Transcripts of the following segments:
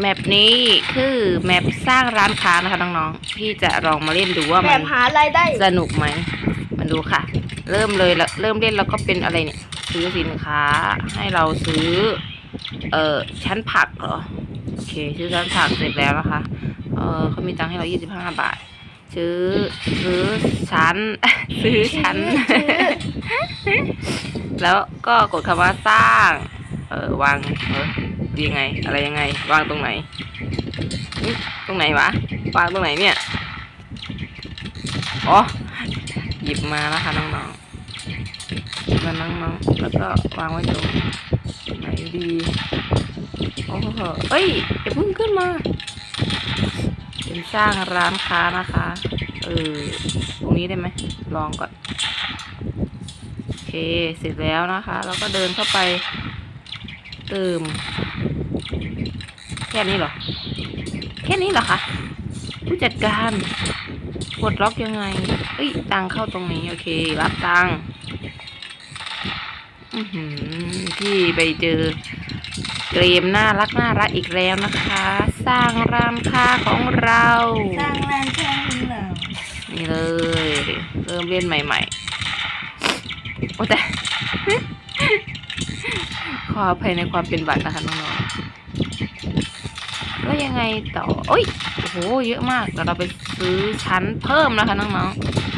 แมปนี้คือแมปสร้างร้านค้านะคะน้องๆ พี่จะลองมาเล่นดูว่าแบมันบหารายได้ สนุกไหมมาดูค่ะ เริ่มเลยแล้วเริ่มเล่นแล้วก็เป็นอะไรเนี่ย ซื้อสินค้าให้เราซื้อ เอ่อชั้นผักเหรอโอเคซื้อชั้นผักเสร็จแล้วนะคะ เออเขามีตังค์ให้เรา25 บาท ซื้อซื้อชั้น ซื้อชั้น แล้วก็กดคำว่าสร้าง เออวางเออ ยังไง อะไรยังไง วางตรงไหน ตรงไหนวะ วางตรงไหนเนี่ย อ๋อ หยิบมาแล้วค่ะน้องๆหยิบมาน้องๆแล้วก็วางไว้ตรงไหนดี โอ้โหเอ้ยอย่าเพิ่งขึ้นมา เป็นสร้างร้านค้านะคะ เออ ตรงนี้ได้ไหม ลองก่อน โอเค เสร็จแล้วนะคะ แล้วก็เดินเข้าไปเติม ค่นี้เหรอ แค่นี้เหรอคะผู้จัดการปลดล็อกยังไง เอ้ย ตังเข้าตรงนี้ โอเค รับตังอือหือพี่ไปเจอเกมน่ารักน่ารักอีกแล้วนะคะ สร้างร้านค้าของเรา สร้างร้านแค่ของเรา นี่เลย เริ่มเล่นใหม่ ๆ โอ้แต่ ขออภัยในความเป็นบัตรนะคะน้องๆ แล้วยังไงต่อโอ้ยโอ้โหเยอะมากเดี๋ยวเราไปซื้อชั้นเพิ่มนะคะน้อง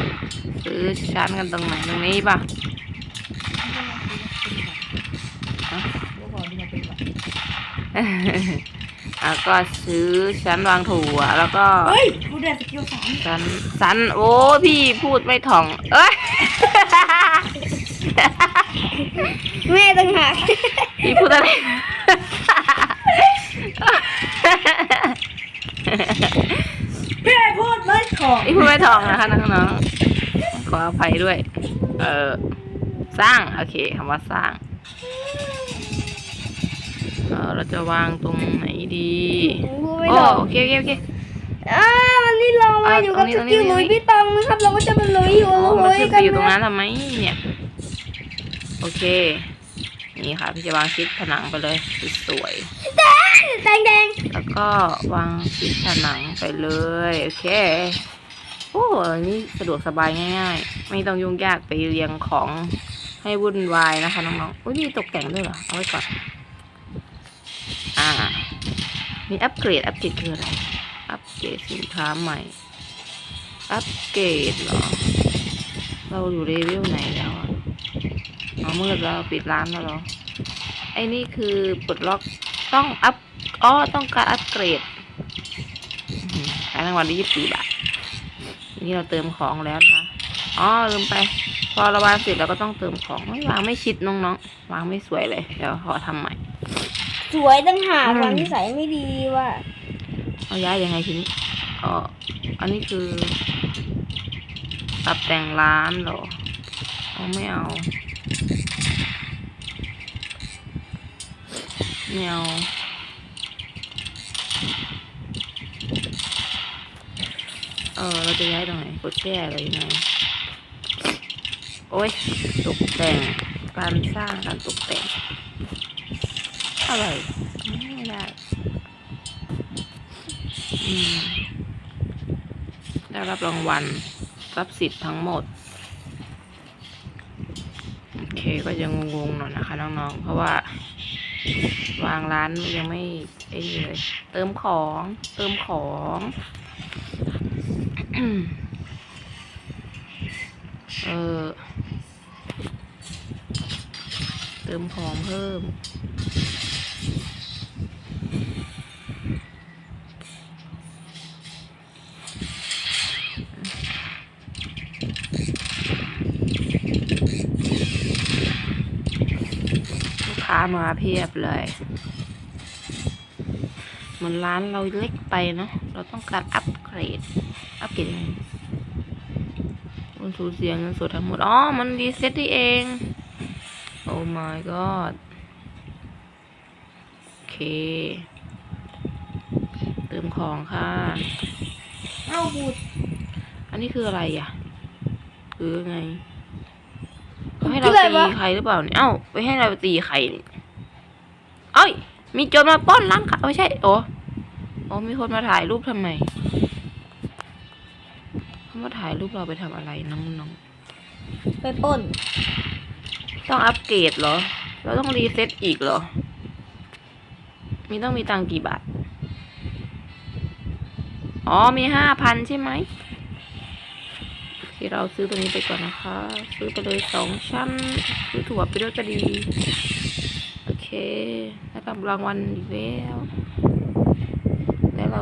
ๆซื้อชั้นกันตรงไหนตรงนี้ป่ะแล้วก็ซื้อชั้นวางถั่วแล้วก็เฮ้ยกูได้สกิลสามสันสันโอ้พี่พูดไม่ถ่อง เอ้ยแม่ต่างหากพี่พูดอะไร แม่พู ดไม่ของพี่พูดไม่ถ่องนะคะน้องๆขออภัยด้วย เออสร้าง โอเคคำว่าสร้างเออเราจะวางตรงไหนดีพูดไม่โอ้ถูกโอเคโอเคโอเคอ่าวันนี้เรามาอยู่กับเอาสตรงนี้กิลตรงนี้หลุยพี่ตองนะครับเราก็จะมาลุยอยู่อ๋อลุมันยขึ้นกัไปนอยู่ตรงนะนั้นทำไมเนี่ย โอเค นี่ค่ะ พี่จะวางชิดผนังไปเลยสวยๆแดงแดงแล้วก็วางชิดผนังไปเลย โอเคโอ้อันนี้สะดวกสบายง่าย ๆ ไม่ต้องยุ่งยากไปเรียงของให้วุ่นวายนะคะน้องๆอุ้ยมีตกแต่งด้วยเหรอ เอาไว้ก่อน อ่า มีอัปเกรด อัปเกรดคืออะไร อัปเกรดสินค้าใหม่ อัปเกรดเหรอ เราอยู่เลเวลไหนแล้วอะอ๋อมืดแล้วปิดร้านแล้วเหรอ ไอ้นี่คือปลดล็อกต้องอัพอ๋อต้องการอัปเกรดขายรางวัลได้ยี่สิบสี่บาท นี่เราเติมของแล้วนะคะอ๋อลืมไป พอเราวางเสร็จเราก็ต้องเติมของไม่วางไม่ชิดน้องๆวางไม่สวยเลยเดี๋ยวขอทำใหม่ สวยตั้งหากอืมวันที่ใส่ไม่ดีว่ะเอาย้ายยังไงทีนี้อ๋ออันนี้คือปรับแต่งร้านเหรอเอาไม่เอาไม่เอา เออเราจะย้ายตรงไหนกดแช่อะไรยังไงโอ้ยตกแต่งการสร้างการตกแต่งอะไรไม่ได้ได้รับรางวัลรับสิทธิ์ทั้งหมด โอเคก็ยังงงๆหน่อยนะคะน้องๆ เพราะว่าวางร้านยังไม่ไอ้เลย เติมของ เติมของ เออเติมของเพิ่ม ลูกค้ามาเพียบเลย มือนร้านเราเล็กไปเนอะเราต้องการอัปเกรด อัปเกรดยังไงมันสูญเสียเงินสดทั้งหมด อ๋อ มันรีเซ็ตที่เอง โอ้ my god โอเค เติมของค่ะเอ้าพูดอันนี้คืออะไรอะ คือไงเขาให้เราคืออะไรตีวะใครหรือเปล่าเนี่ย เอ้า ไปให้เราตีใครนี่เอ้ย มีโจรมาปล้นร้านค้าไม่ใช่ โอ้ อ๋อมีคนมาถ่ายรูปทำไมเขามาถ่ายรูปเราไปทำอะไรน้องไปปล้นๆ ต้องอัปเกรดเหรอ เราต้องรีเซ็ตอีกเหรอ มีต้องมีตังค์กี่บาท อ๋อมีห้าพันใช่ไหมที่เราซื้อตัวนี้ไปก่อนนะคะ ซื้อไปเลยสองชั้น ซื้อถั่วไปด้วยก็ดี โอเค ได้รับรางวัลอีกแล้วแล้วเรา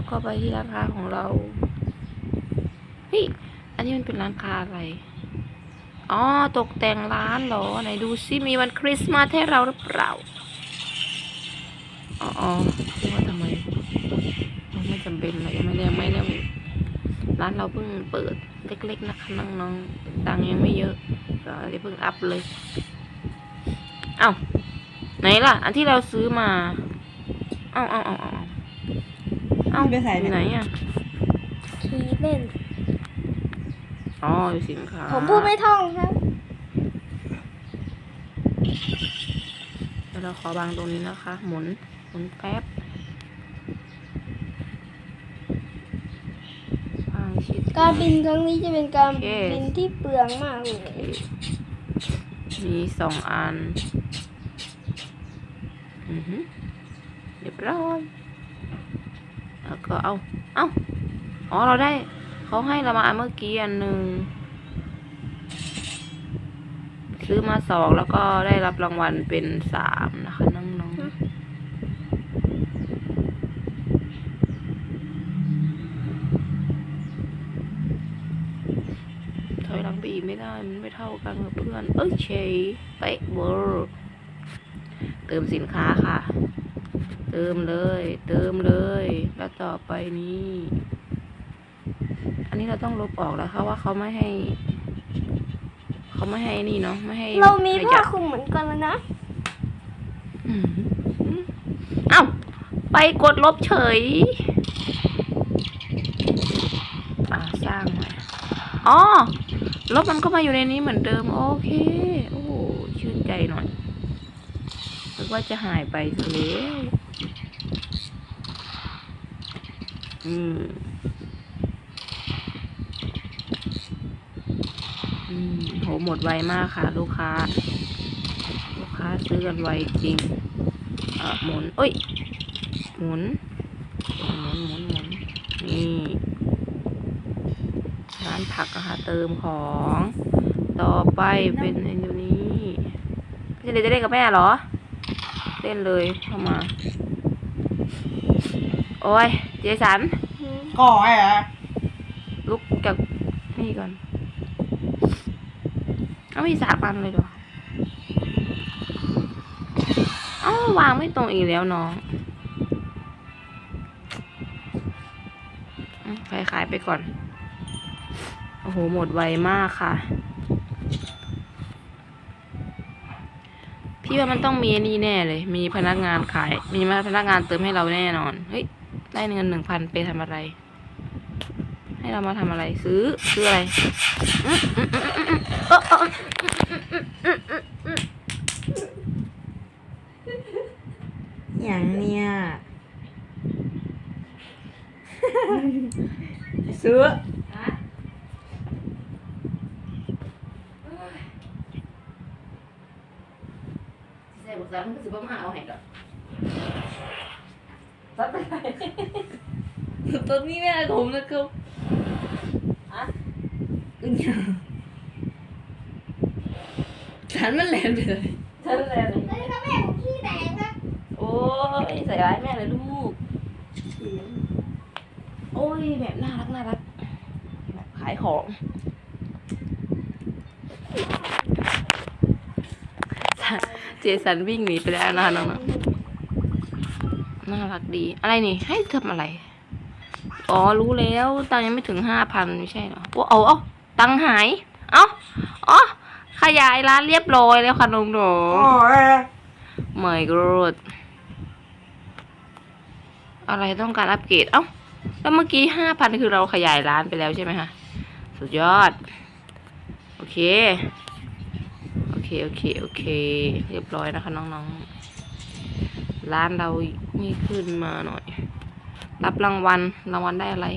ก็ไปที่ร้านค้าของเราเฮ้ยอันนี้มันเป็นร้านค้าอะไร อ๋อ ตกแต่งร้านเหรอ ไหนดูซิมีวันคริสต์มาสให้เราหรือเปล่า อ๋ออ๋อว่าทำไม ไม่จำเป็นเลยไม่ได้ไม่ได้ร้านเราเพิ่งเปิดเล็กๆนะคะน้องๆตังยังไม่เยอะก็เลยเพิ่งอัพเลย เอ้าไหนล่ะ อันที่เราซื้อมา เอ้าเอ้าเอ้าเอ้า เอ้าไปใส่อยู่ไหนอะทีเล่น อ๋ออยู่สินค้าผมพูดไม่ท่องครับเดี๋ยวเราขอบางตรงนี้นะคะ หมุน หมุนแป๊บวางชิด การบินครั้งนี้จะเป็นการโอเค บินที่เปลืองมากเลยมีสองอัน อือฮึเรียบร้อย แล้วก็เอาเอาอ๋อเราได้เขาให้เรามาอันเมื่อกี้อันหนึ่งซื้อมาสองแล้วก็ได้รับรางวัลเป็นสามนะคะน้องๆถอยหลังไปอีกไม่ได้ มันไม่เท่ากันกับเพื่อน เอ้ยเชยเป๊ะเวอร์เติมสินค้าค่ะ เติมเลย เติมเลย แล้วต่อไปนี้ อันนี้เราต้องลบออกแล้วค่ะว่าเขาไม่ให้ เขาไม่ให้นี่เนาะไม่ให้เรามีขผ้ายับคลุมเหมือนกันแล้วนะอืมเอ้าไปกดลบเฉยอ่าสร้างใหม่อ๋อลบมันก็มาอยู่ในนี้เหมือนเดิม โอเค โอ้ชื่นใจหน่อยนึกว่าจะหายไปซะแล้ว อืมอืมโหหมดไวมากค่ะ ลูกค้า ลูกค้าซื้อกันไวจริงเอ่อหมุนเอ้ย หมุน หมุนหมุนหมุนนี่ร้านผักนะคะเติมของ ต่อไปเป็นอันนี้พี่เจเดจะเล่นกับแม่เหรอ เล่นเลยเข้ามา โอ้ย เจสันก่อไอ้เหรอลุกจากนี่ก่อนเอามีสามอันเลยเหรอเอ้าวางไม่ตรงอีกแล้วน้องอืมขายขายไปก่อน โอ้โห หมดไวมากค่ะ พี่ว่ามันต้องมีอันนี่แน่เลย มีพนักงานขาย มีพนักงานเติมให้เราแน่นอน เฮ้ย ได้เงินหนึ่งพันไปทำอะไร ให้เรามาทำอะไรซื้อซื้ออะไรอย่างเนี่ยซื้อใส่บุกซับมันก็สิบ่มาเอาให้ดอกซับไปไหน ต้นนี้แม่ผมนะครับอะอึ้งยังฉันมันแลนไปเลยฉันแลนเลยแล้วก็แม่ผมขี้แตกนะโอ้ยใส่ร้ายแม่เลยลูกโอ้ยแบบน่ารักน่ารักแบบขายของเจสันวิ่งหนีไปแล้วนะคะน้องๆน่ารักดี อะไรนี่ ให้ทำอะไร อ๋อรู้แล้วตังค์ยังไม่ถึงห้าพันไม่ใช่เหรอโอ้เอาเอาตังค์หาย เอ้าอ๋อขยายร้านเรียบร้อยแล้วค่ะน้องก่อๆไอ้เหรอ My God อะไรต้องการอัปเกรด เอ้า แล้วเมื่อกี้ห้าพันคือเราขยายร้านไปแล้วใช่ไหมคะ สุดยอด โอเค โอเค โอเค โอเค เรียบร้อยนะคะน้องๆ ร้านเรานี่ขึ้นมาหน่อย รับรางวัล รางวัลได้อะไร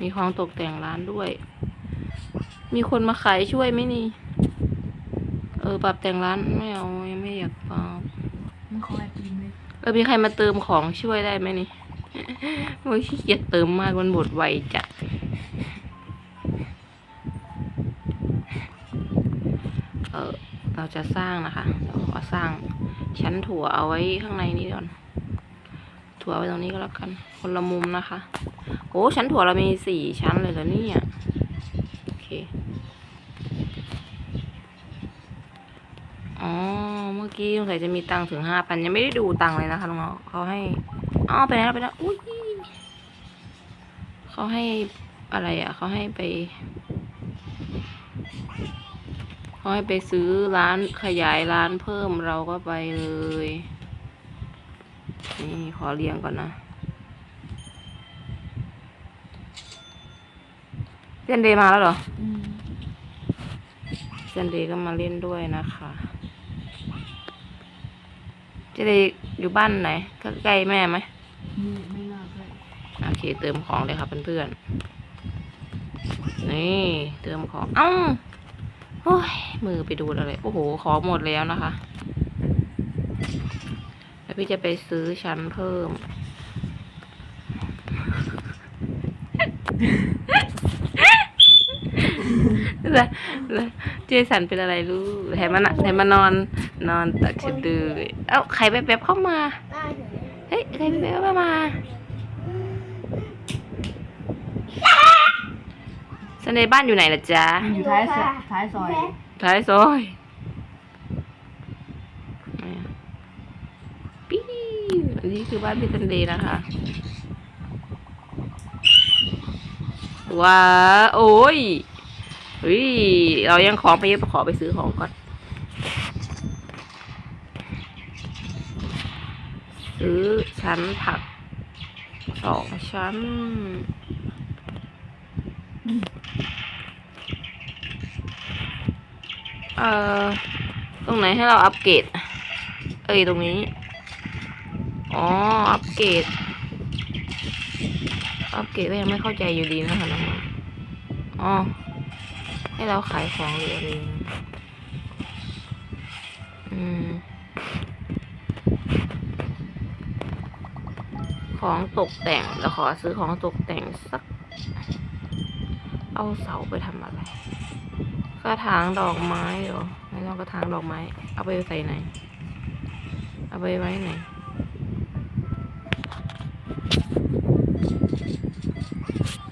มีของตกแต่งร้านด้วย มีคนมาขายช่วยไหมนี่ เออ ปรับแต่งร้านไม่เอา ยังไม่อยากปรับมันคอยกินเลยเออ มีใครมาเติมของช่วยได้ไหมนี่โอ้ยขี้เกียจเติมมากมันหมดไวจัด เออ เราจะสร้างนะคะ เราขอสร้างชั้นถั่วเอาไว้ข้างในนี้ก่อน ถั่วไว้ตรงนี้ก็แล้วกัน คนละมุมนะคะ โอ้ชั้นถั่วเรามีสี่ชั้นเลยเหรอเนี่ยโอเคอ๋อเมื่อกี้สงสัยจะมีตังถึงห้าพันยังไม่ได้ดูตังเลยนะคะน้องๆเขาให้อ๋อไปแล้วไปแล้วอุ้ยเขาให้อะไรอะเขาให้ไปเขาให้ไปซื้อร้านขยายร้านเพิ่มเราก็ไปเลย นี่ขอเรียงก่อนนะเซนเดย์มาแล้วเหรออืมเซนเดย์ก็มาเล่นด้วยนะคะเจเดย์อยู่บ้านไหนก็ใกล้แม่ไหมมีไม่น่าใช่โอเคเติมของเลยครับเพื่อนๆนี่เติมของ เอ้าโอ้ยมือไปดูอะไรโอ้โห ของหมดแล้วนะคะแล้ว พี่จะไปซื้อชั้นเพิ่ม แล้วแล้วเจสันเป็นอะไรลูกแถมมันแถมมานอน นอนตักสะดือเอ้าใครแป๊บๆเข้ามา ได้เห็นไหมเฮ้ยใครแป๊บๆเข้ามา สนในบ้านอยู่ไหนล่ะจ๊ะมันอยู่ท้ายซอยท้ายซอย ท้ายซอยปี้อั นี้คือบ้านพี่ซันเดย์นะคะ ว้า โอ้ยเฮ้ย เรายังของไปเยอะขอไปซื้อของก่อน ซื้อชั้นผักสองชั้นเอ่อ ตรงไหนให้เราอัปเกรด เอ้ย ตรงนี้ อ๋อ อัปเกรด อัปเกรดก็ยังไม่เข้าใจอยู่ดีนะคะน้องๆอ๋อ ให้เราขายของหรืออะไรอืม ของตกแต่งเราขอซื้อของตกแต่งสัก เอาเสาไปทำอะไร กระถางดอกไม้เหรอไม่ต้องกระถางดอกไม้ เอาไปใส่ไหน เอาไปไว้ไหน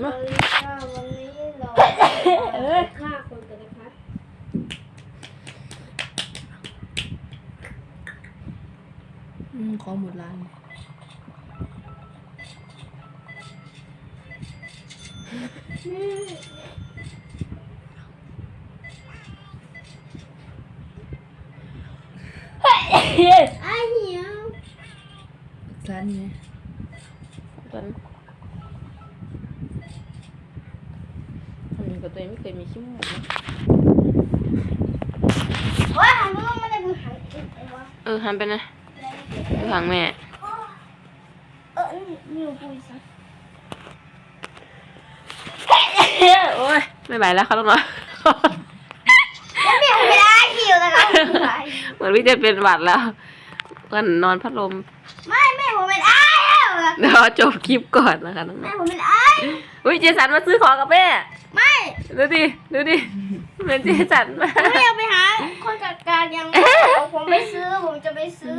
Bộ ly. กับตัวเองไม่เคยมีขี้มูกนะว่าหันมาไม่ได้มือหันเองวะเออหันไปนะไปทางแม่ เออนี่มีปุยสักโอ้ยไม่ไหวแล้วเขาต้องนอนแล้วแม่ผมเป็นไอ้หิวนะคะเหมือนพี่จะเป็นหวัดแล้วกันนอนพัดลม ไม่แม่ผมเป็นไอ้แล้วอะเดี๋ยวจบคลิปก่อนนะคะน้องแม่ผมเป็นไอ้ๆอุ้ยเจสันมาซื้อของกับแม่ไม่ ดูดิ ดูดิเป็นเจสันมาผมอยากไปหา คนจัดการยัง ผมไปซื้อ ผมจะไปซื้อ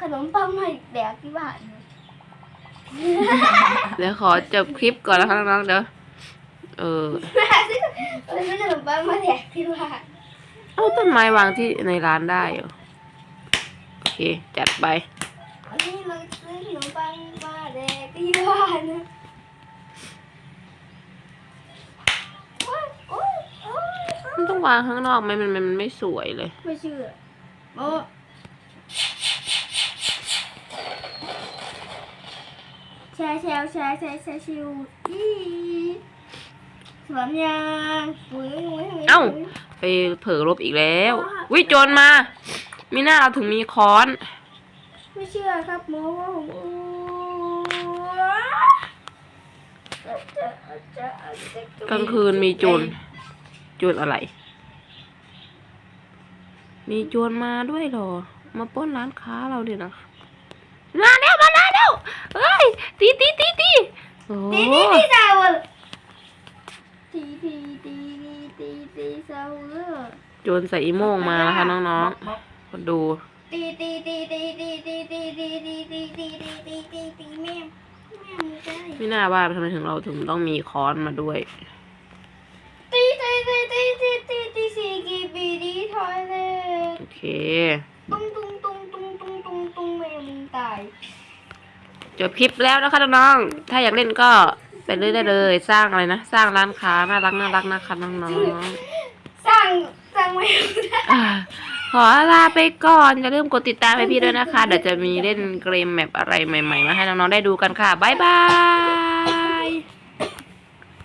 ขนมปังมาแดกที่บ้านเดี๋ยวขอจบคลิปก่อนนะคะน้องๆเดี๋ยว เออไปซื้อขนมปังมาแดกที่บ้านเอาต้นไม้วางที่ในร้านได้เหรอโอเค จัดไป อันนี้เราซื้อขนมปังมาแดกที่บ้านนะโอ๊ยโอ๊ยโอ๊ยโอ๊ย มันต้อง วางข้างนอกไหมมันมันมันไม่สวยเลย ไม่เชื่อโอ้แชร์แชร์แชร์แชร์แชร์ชิวอีสวนยางปุ๋ยหนุ่ยเอ้า ไปเผลอลบอีกแล้ววิโจรมามีหน้าเราถึงมีค้อนมไม่เชื่อครับหมอว่าผมอ้วนจะจะจะจะกลางคืนมีโจรโจรอะไร มีโจรมาด้วยเหรอ มาปล้นร้านค้าเราเดี๋ยวนะมาแล้วมาแล้วเฮ้ยตีตีตีตีโอ้ตีตีตีสาวตีตีตีตีตีตีสาวโจรใส่อีโม่งมานะคะน้องๆมาดูตีตีตีตีตีตีตีตีตีตีตีตีตีตีตีแม่แม่ไม่ได้ไม่น่าว่าทำไมถึงเราถึงต้องมีค้อนมาด้วยตีตีตีตีตีตีตีสี่กีบีดีทอยเลยโอ เคตุ้งตุ้งตุ้งตุ้งตุ้งตุ้งตุ้งแม่มึงตายจบคลิปแล้วนะคะน้องๆถ้าอยากเล่นก็ไปเล่นได้เลย สร้างอะไรนะ สร้างร้านค้าน่ารักน่ารักนะคะน้องๆ สร้างสร้างแม่ได้อ่าขอลาไปก่อนอย่าลืมกดติดตามให้พี่ด้วยนะคะ เดี๋ยวจะมีเล่นเกมแมปอะไรใหม่ๆ มาให้น้องๆได้ดูกันค่ะ บ๊ายบาย